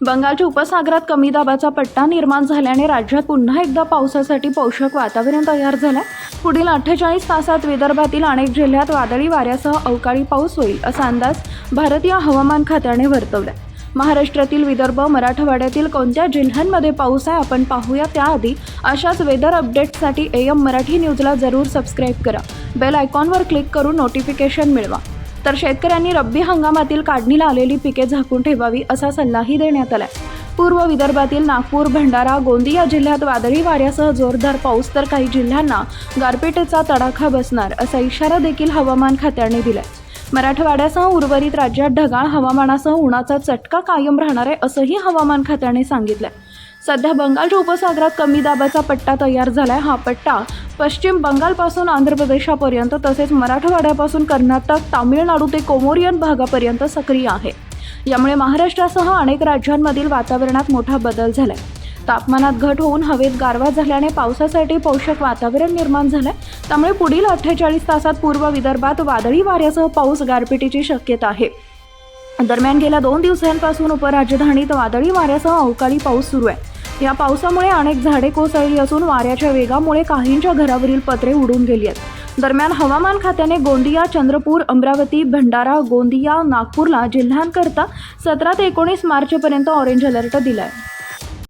बंगालच्या उपसागरात कमी दाबाचा पट्टा निर्माण झाल्याने राज्यात पुन्हा एकदा पावसासाठी पोषक वातावरण तयार झालं. पुढील अठ्ठेचाळीस तासात विदर्भातील अनेक जिल्ह्यात वादळी वाऱ्यासह अवकाळी पाऊस होईल असा अंदाज भारतीय हवामान खात्याने वर्तवला. महाराष्ट्रातील विदर्भ मराठवाड्यातील कोणत्या जिल्ह्यांमध्ये पाऊस आहे आपण पाहूया त्याआधी. अशाच वेदर अपडेट्ससाठी ए एम मराठी न्यूजला जरूर सबस्क्राईब करा. बेल आयकॉनवर क्लिक करून नोटिफिकेशन मिळवा. तर शेतकऱ्यांनी रब्बी हंगामातील काढणीला आलेली पिके झाकून ठेवावी असा सल्लाही देण्यात आलाय. पूर्व विदर्भातील नागपूर भंडारा गोंदिया जिल्ह्यात वादळी वाऱ्यासह जोरदार पाऊस तर काही जिल्ह्यांना गारपिटीचा तडाखा बसणार असा इशारा देखील हवामान खात्याने दिलाय. मराठवाड्यासह उर्वरित राज्यात ढगाळ हवामानासह उन्हाचा चटका कायम राहणार आहे असंही हवामान खात्याने सांगितलंय. सध्या बंगालच्या उपसागरात कमी दाबाचा पट्टा तयार झालाय. हा पट्टा पश्चिम बंगालपासून आंध्र प्रदेशापर्यंत तसेच मराठवाड्यापासून कर्नाटक तामिळनाडू ते कोमोरियन भागापर्यंत सक्रिय आहे. यामुळे महाराष्ट्रासह अनेक राज्यांमधील वातावरणात मोठा बदल झालाय. तापमानात घट होऊन हवेत गारवा झाल्याने पावसासाठी पोषक वातावरण निर्माण झालंय. त्यामुळे पुढील अठ्ठेचाळीस तासात पूर्व विदर्भात वादळी वाऱ्यासह पाऊस गारपिटीची शक्यता आहे. दरम्यान गेल्या दोन दिवसांपासून उपराजधानीत वादळी वाऱ्यासह अवकाळी पाऊस सुरू आहे. या पावसामुळे अनेक झाडे कोसळली असून वाऱ्याच्या वेगामुळे काहींच्या घरावरील पत्रे उडून गेली आहेत. दरम्यान हवामान खात्याने गोंदिया चंद्रपूर अमरावती भंडारा गोंदिया नागपूरला जिल्ह्यांकरता सतरा ते एकोणीस मार्चपर्यंत ऑरेंज अलर्ट दिला आहे